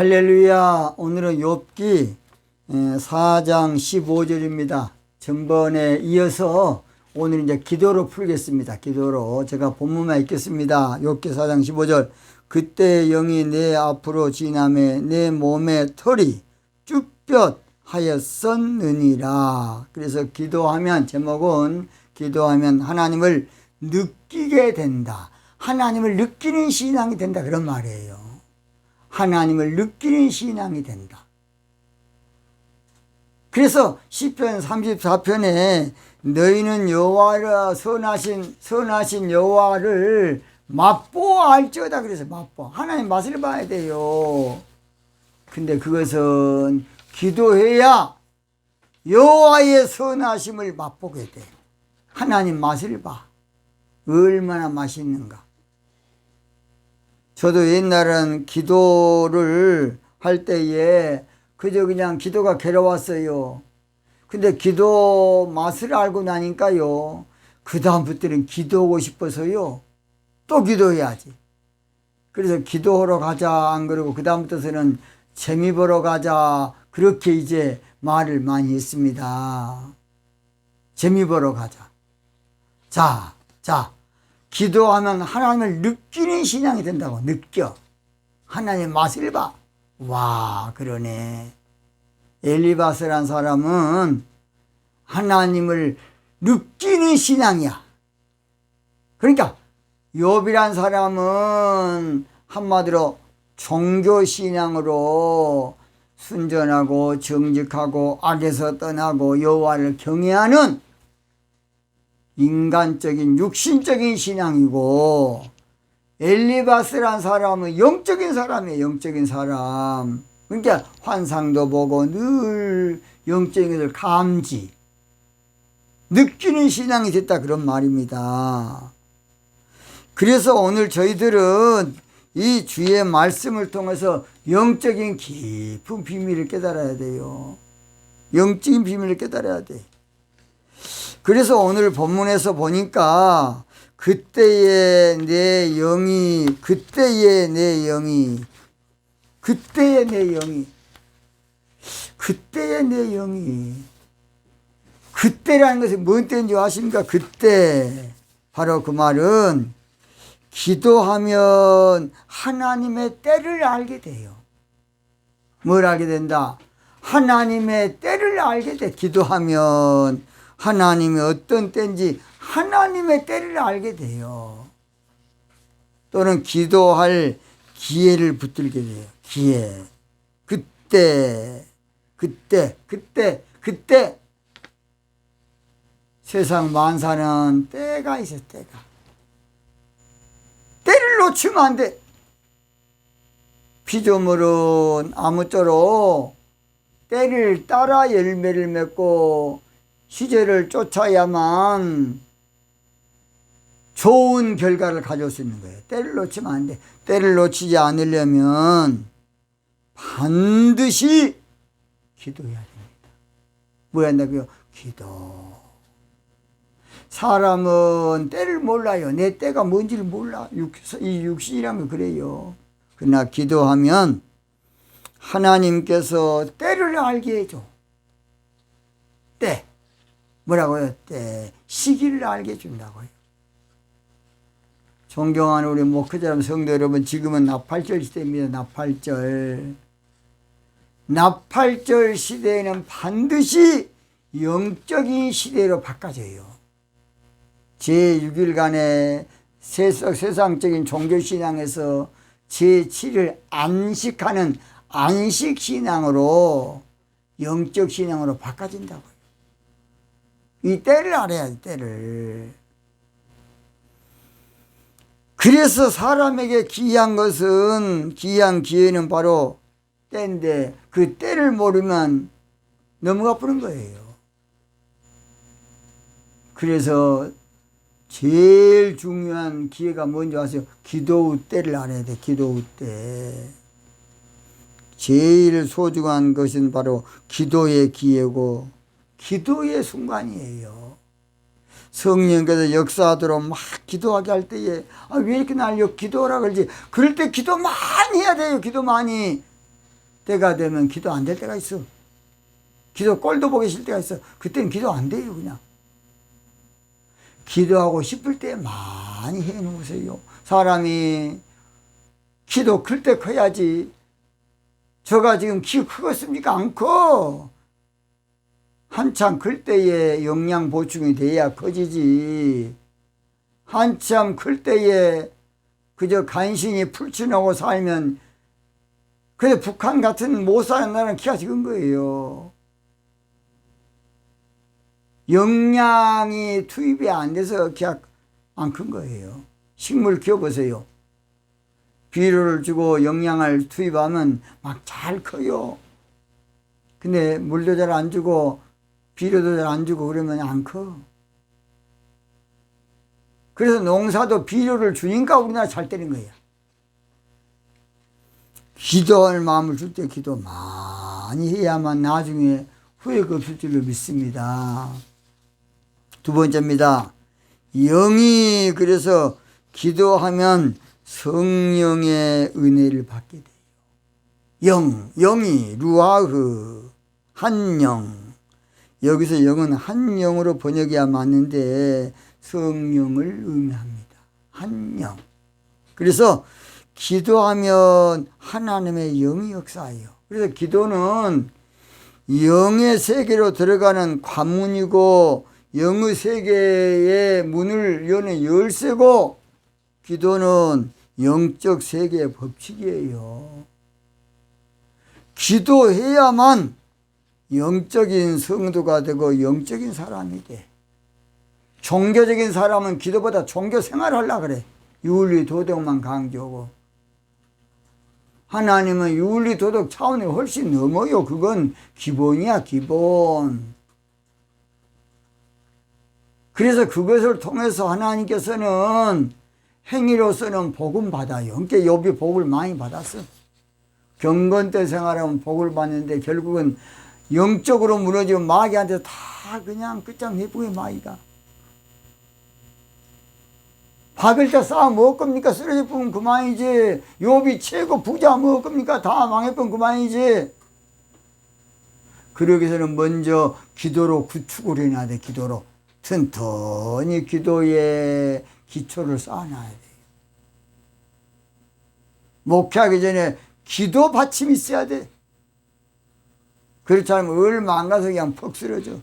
할렐루야. 오늘은 욥기 4장 15절입니다. 전번에 이어서 오늘 이제 기도로 풀겠습니다. 기도로 제가 본문만 읽겠습니다. 욥기 4장 15절. 그때 영이 내 앞으로 지나매 내 몸의 털이 쭈뼛 하였었느니라. 그래서 기도하면 제목은 기도하면 하나님을 느끼게 된다. 하나님을 느끼는 신앙이 된다. 그런 말이에요. 하나님을 느끼는 신앙이 된다. 그래서 시편 34편에 너희는 여호와를 선하신 선하신 여호와를 맛보아 알지어다 그래서 맛보 하나님 맛을 봐야 돼요. 근데 그것은 기도해야 여호와의 선하심을 맛보게 돼. 하나님 맛을 봐. 얼마나 맛있는가. 저도 옛날은 기도를 할 때에 그저 그냥 기도가 괴로웠어요. 근데 기도 맛을 알고 나니까요. 그다음부터는 기도하고 싶어서요. 또 기도해야지. 그래서 기도하러 가자 안 그러고 그다음부터는 재미 보러 가자 그렇게 이제 말을 많이 했습니다. 재미 보러 가자. 자, 자, 기도하면 하나님을 느끼는 신앙이 된다고 느껴. 하나님의 맛을 봐. 와, 그러네. 엘리바스란 사람은 하나님을 느끼는 신앙이야. 그러니까 욥이란 사람은 한마디로 종교 신앙으로 순전하고 정직하고 악에서 떠나고 여호와를 경외하는 인간적인 육신적인 신앙이고 엘리바스란 사람은 영적인 사람이에요. 영적인 사람. 그러니까 환상도 보고 늘 영적인 것을 감지 느끼는 신앙이 됐다 그런 말입니다. 그래서 오늘 저희들은 이 주의 말씀을 통해서 영적인 깊은 비밀을 깨달아야 돼요. 영적인 비밀을 깨달아야 돼. 그래서 오늘 본문에서 보니까 그때의 내 영이 그때의 내 영이 그때의 내 영이 그때의 내 영이 그때라는 것이 뭔 때인지 아십니까? 그때 바로 그 말은 기도하면 하나님의 때를 알게 돼요. 뭘 알게 된다? 하나님의 때를 알게 돼. 기도하면 하나님이 어떤 때인지 하나님의 때를 알게 돼요. 또는 기도할 기회를 붙들게 돼요. 기회. 그때, 그때, 그때, 그때. 세상 만사는 때가 있어, 때가. 때를 놓치면 안 돼. 피조물은 아무쪼록 때를 따라 열매를 맺고 시제를 쫓아야만 좋은 결과를 가져올 수 있는 거예요. 때를 놓치면 안 돼. 때를 놓치지 않으려면 반드시 기도해야 됩니다. 뭐 한다고요? 기도. 사람은 때를 몰라요. 내 때가 뭔지를 몰라. 이 육신이라면 그래요. 그러나 기도하면 하나님께서 때를 알게 해줘. 때. 뭐라고요? 때. 시기를 알게 해준다고요. 존경하는 우리 목회자람 성도 여러분, 지금은 나팔절 시대입니다. 나팔절. 나팔절 시대에는 반드시 영적인 시대로 바꿔져요. 제6일간의 세상적인 종교신앙에서 제7을 안식하는 안식신앙으로 영적 신앙으로 바꿔진다고요. 이 때를 알아야 돼, 때를. 그래서 사람에게 귀한 것은, 귀한 기회는 바로 때인데, 그 때를 모르면 너무 아프는 거예요. 그래서 제일 중요한 기회가 뭔지 아세요? 기도 때를 알아야 돼, 기도 때. 제일 소중한 것은 바로 기도의 기회고, 기도의 순간이에요. 성령께서 역사하도록 막 기도하게 할 때에 아, 왜 이렇게 날려 기도하라 그러지? 그럴 때 기도 많이 해야 돼요. 기도 많이. 때가 되면 기도 안 될 때가 있어. 기도 꼴도 보기 싫을 때가 있어. 그때는 기도 안 돼요, 그냥. 기도하고 싶을 때 많이 해 놓으세요. 사람이 키도 클 때 커야지. 저가 지금 키 크겠습니까? 안 커. 한참 클 때에 영양 보충이 돼야 커지지. 한참 클 때에 그저 간신히 풀친하고 살면 그래 북한 같은 못 사는 나라는 키가 작은 거예요. 영양이 투입이 안 돼서 키가 안 큰 거예요. 식물 키워보세요. 비료를 주고 영양을 투입하면 막 잘 커요. 근데 물도 잘 안 주고 비료도 잘 안 주고 그러면 안 커. 그래서 농사도 비료를 주니까 우리나라 잘 되는 거야. 기도할 마음을 줄 때 기도 많이 해야만 나중에 후회가 없을 줄로 믿습니다. 두 번째입니다. 영이 그래서 기도하면 성령의 은혜를 받게 돼요. 영, 영이 루아흐, 한 영. 여기서 영은 한 영으로 번역이야 맞는데 성령을 의미합니다. 한 영. 그래서 기도하면 하나님의 영이 역사해요. 그래서 기도는 영의 세계로 들어가는 관문이고 영의 세계의 문을 여는 열쇠고 기도는 영적 세계의 법칙이에요. 기도해야만 영적인 성도가 되고 영적인 사람이 돼. 종교적인 사람은 기도보다 종교 생활을 하려 그래. 윤리 도덕만 강조하고. 하나님은 윤리 도덕 차원이 훨씬 넘어요. 그건 기본이야, 기본. 그래서 그것을 통해서 하나님께서는 행위로서는 복음 받아요. 그러니까 욥이 복을 많이 받았어. 경건 때 생활하면 복을 받는데 결국은 영적으로 무너지면 마귀한테 다 그냥 끝장 내부의 마귀가. 박을 때 싸움 뭐 겁니까? 쓰러질 뿐 그만이지. 욥이 최고 부자 뭐 겁니까? 다 망해뿐 그만이지. 그러기 위해서는 먼저 기도로 구축을 해놔야 돼, 기도로. 튼튼히 기도에 기초를 쌓아놔야 돼요. 목회하기 전에 기도 받침이 있어야 돼. 그렇지 않으면 얼마 안 가서 그냥 퍽 쓰러져.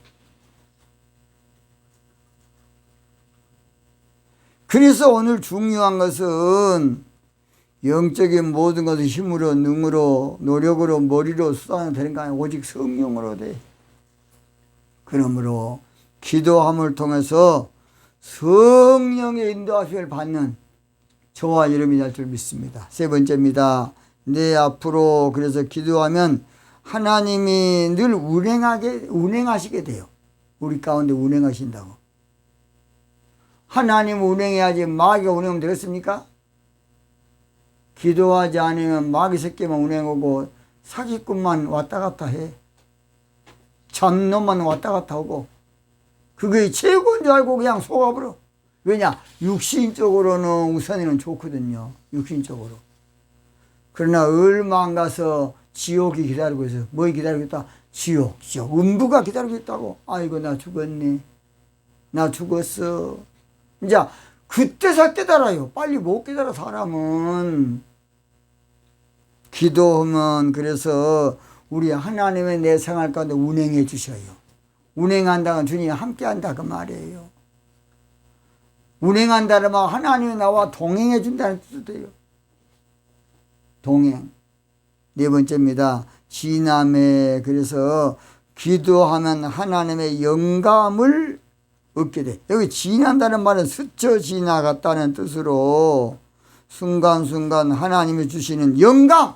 그래서 오늘 중요한 것은 영적인 모든 것을 힘으로, 능으로, 노력으로, 머리로 수단은 되는 거 아니야. 오직 성령으로 돼. 그러므로 기도함을 통해서 성령의 인도하심을 받는 저와 여러분이 될 줄 믿습니다. 세 번째입니다. 내 앞으로 그래서 기도하면 하나님이 늘 운행하게, 운행하시게 돼요. 우리 가운데 운행하신다고. 하나님 운행해야지 마귀가 운행하면 되겠습니까? 기도하지 않으면 마귀 새끼만 운행하고 사기꾼만 왔다 갔다 해. 잡놈만 왔다 갔다 하고. 그게 최고인 줄 알고 그냥 속아버려. 왜냐? 육신적으로는 우선이는 좋거든요. 육신적으로. 그러나 얼마 안 가서 지옥이 기다리고 있어. 뭐 기다리고 있다? 지옥, 지옥. 음부가 기다리고 있다고. 아이고, 나 죽었네. 나 죽었어. 이제 그때서 깨달아요. 빨리 못 깨달아, 사람은. 기도하면 그래서 우리 하나님의 내 생활 가운데 운행해 주셔요. 운행한다는 주님이 함께 한다 그 말이에요. 운행한다는 말 하나님이 나와 동행해 준다는 뜻도 돼요. 동행. 네 번째입니다. 지남에 그래서 기도하면 하나님의 영감을 얻게 돼. 여기 지난다는 말은 스쳐 지나갔다는 뜻으로 순간순간 하나님이 주시는 영감,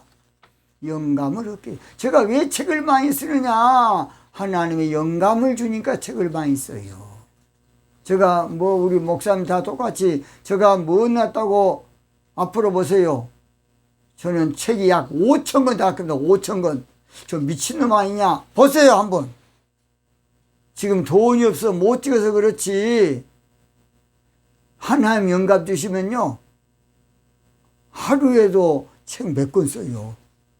영감을 얻게. 제가 왜 책을 많이 쓰느냐? 하나님의 영감을 주니까 책을 많이 써요. 제가 뭐 우리 목사님 다 똑같이 제가 뭐 났다고 앞으로 보세요. 저는 책이 약 5천 권 닦습니다. 5천 권. 저 미친놈 아니냐? 보세요, 한번. 지금 돈이 없어 못 찍어서 그렇지. 하나님 영감 주시면요. 하루에도 책 몇 권 써요.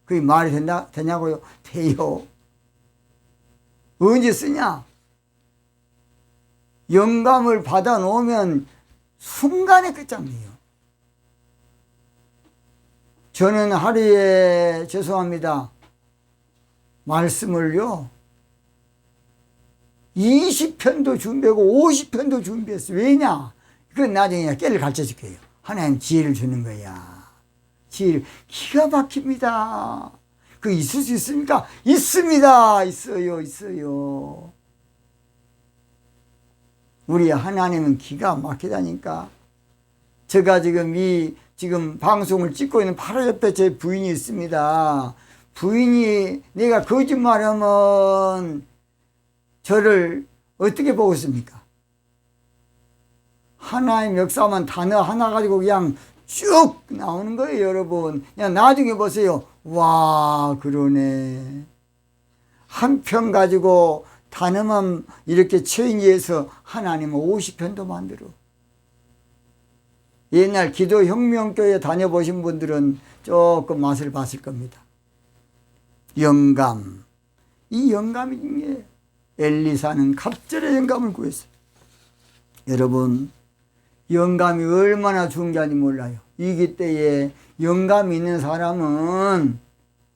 그게 말이 된다, 되냐고요? 돼요. 언제 쓰냐? 영감을 받아 놓으면 순간에 끝장내요. 저는 하루에 죄송합니다. 말씀을요. 20편도 준비하고 50편도 준비했어. 왜냐? 그건 나중에 깨를 가르쳐 줄 거예요. 하나님 지혜를 주는 거야. 지혜를 기가 막힙니다. 그 있을 수 있습니까? 있습니다. 있어요. 있어요. 우리 하나님은 기가 막히다니까. 제가 지금 이 지금 방송을 찍고 있는 바로 옆에 제 부인이 있습니다. 부인이 내가 거짓말하면 저를 어떻게 보고 있습니까? 하나의 역사만 단어 하나 가지고 그냥 쭉 나오는 거예요, 여러분. 그냥 나중에 보세요. 와, 그러네. 한 편 가지고 단어만 이렇게 체인지해서 하나님은 50편도 만들어. 옛날 기도 혁명교회 다녀보신 분들은 조금 맛을 봤을 겁니다. 영감. 이 영감이. 엘리사는 갑절의 영감을 구했어요. 여러분, 영감이 얼마나 중요한지 몰라요. 이기 때에 영감이 있는 사람은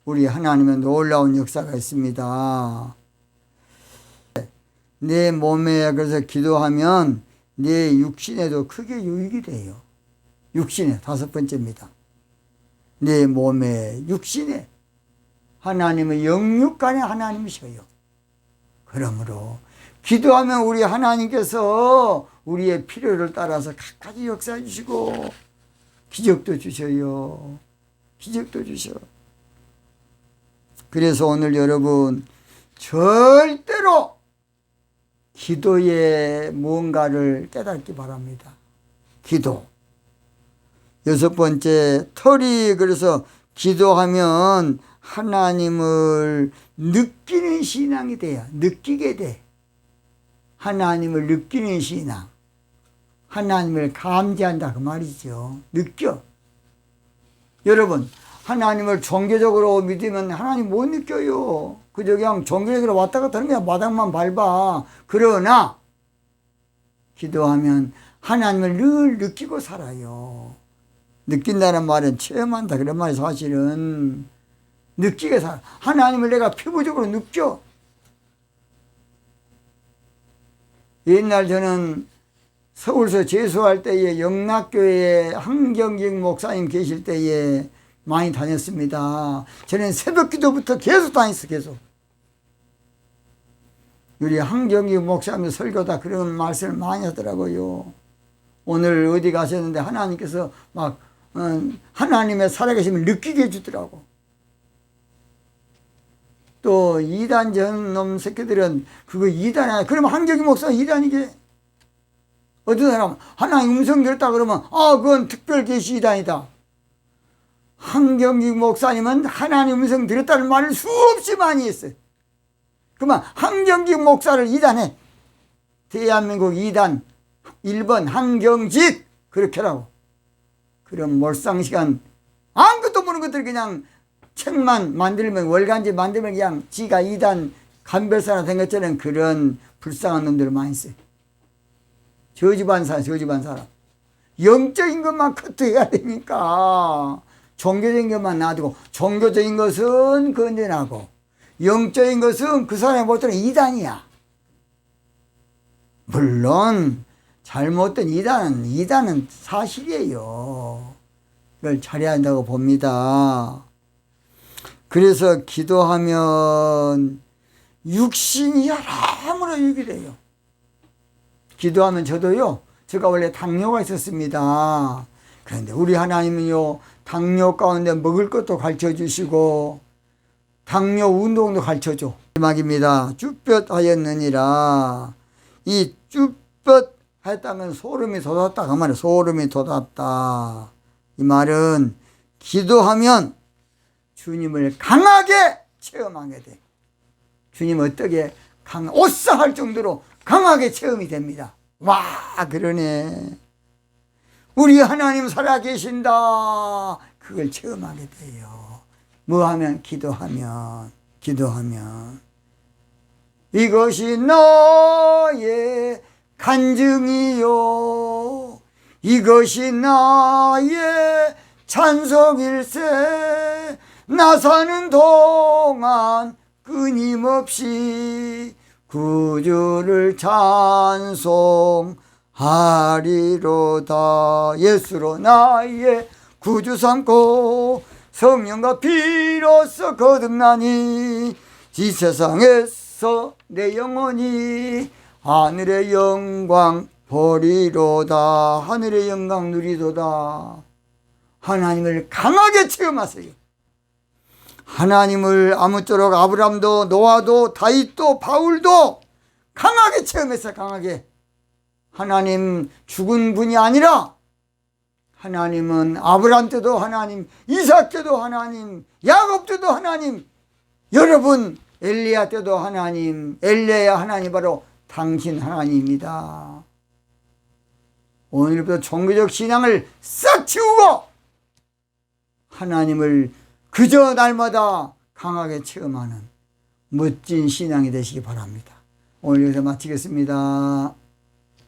우리 하나님의 놀라운 역사가 있습니다. 내 몸에 그래서 기도하면 내 육신에도 크게 유익이 돼요. 육신에 다섯 번째입니다. 내 몸에 육신에 하나님의 영육간에 하나님이셔요. 그러므로 기도하면 우리 하나님께서 우리의 필요를 따라서 각가지 역사해 주시고 기적도 주셔요. 기적도 주셔. 그래서 오늘 여러분 절대로 기도에 무언가를 깨닫기 바랍니다. 기도. 여섯 번째, 털이 그래서 기도하면 하나님을 느끼는 신앙이 돼야 느끼게 돼. 하나님을 느끼는 신앙. 하나님을 감지한다 그 말이죠. 느껴. 여러분, 하나님을 종교적으로 믿으면 하나님 못 느껴요. 그저 그냥 종교적으로 왔다 갔다 하는 게 마당만 밟아. 그러나 기도하면 하나님을 늘 느끼고 살아요. 느낀다는 말은 체험한다 그런 말이 사실은 느끼게 살아. 하나님을 내가 피부적으로 느껴. 옛날 저는 서울서 재수할 때에 영락교회 한경직 목사님 계실 때에 많이 다녔습니다. 저는 새벽 기도부터 계속 다녔어, 계속. 우리 한경직 목사님 설교다 그런 말씀을 많이 하더라고요. 오늘 어디 가셨는데 하나님께서 막, 어, 하나님의 살아계심을 느끼게 해주더라고. 또 이단 전놈 새끼들은 그거 이단이야. 그러면 한경직 목사 이단이게. 어떤 사람은 하나님 음성 들었다 그러면 아 그건 특별 계시 이단이다. 한경직 목사님은 하나님 음성 들었다는 말을 수없이 많이 했어요. 그러면 한경직 목사를 이단해. 대한민국 이단 1번 한경직 그렇게라고. 그럼 몰상 시간 아무것도 모르는 것들 그냥 책만 만들면 월간지 만들면 그냥 지가 이단 간별사나 된 것처럼 그런 불쌍한 놈들을 많이 써요. 저 집안 사람, 저 집안 사람. 영적인 것만 커트해야 되니까 종교적인 것만 놔두고 종교적인 것은 건전하고 영적인 것은 그볼 때는 이단이야. 물론 잘못된 이단은 이단은 사실이에요. 이걸 잘해야 한다고 봅니다. 그래서 기도하면 육신이 여러모로 유익이 돼요. 기도하면 저도요, 제가 원래 당뇨가 있었습니다. 그런데 우리 하나님은요, 당뇨 가운데 먹을 것도 가르쳐 주시고, 당뇨 운동도 가르쳐 줘. 마지막입니다. 쭈뼛 하였느니라. 이 쭈뼛 했다면 소름이 돋았다. 그 말이에요. 소름이 돋았다. 이 말은 기도하면 주님을 강하게 체험하게 돼. 주님 어떻게 강, 오싸할 정도로 강하게 체험이 됩니다. 와, 그러네. 우리 하나님 살아계신다. 그걸 체험하게 돼요. 뭐 하면? 기도하면, 기도하면. 이것이 나의 간증이요. 이것이 나의 찬송일세. 나 사는 동안 끊임없이 구주를 찬송하리로다. 예수로 나의 구주 삼고 성령과 비로소 거듭나니 이 세상에서 내 영혼이 하늘의 영광 보리로다. 하늘의 영광 누리도다. 하나님을 강하게 체험하세요. 하나님을 아무쪼록 아브람도 노아도 다윗도 바울도 강하게 체험했어 강하게 하나님 죽은 분이 아니라 하나님은 아브람 때도 하나님 이삭 때도 하나님 야곱 때도 하나님 여러분 엘리야 때도 하나님 엘리야 하나님 바로 당신 하나님입니다 오늘부터 종교적 신앙을 싹 치우고 하나님을 그저 날마다 강하게 체험하는 멋진 신앙이 되시기 바랍니다. 오늘 여기서 마치겠습니다.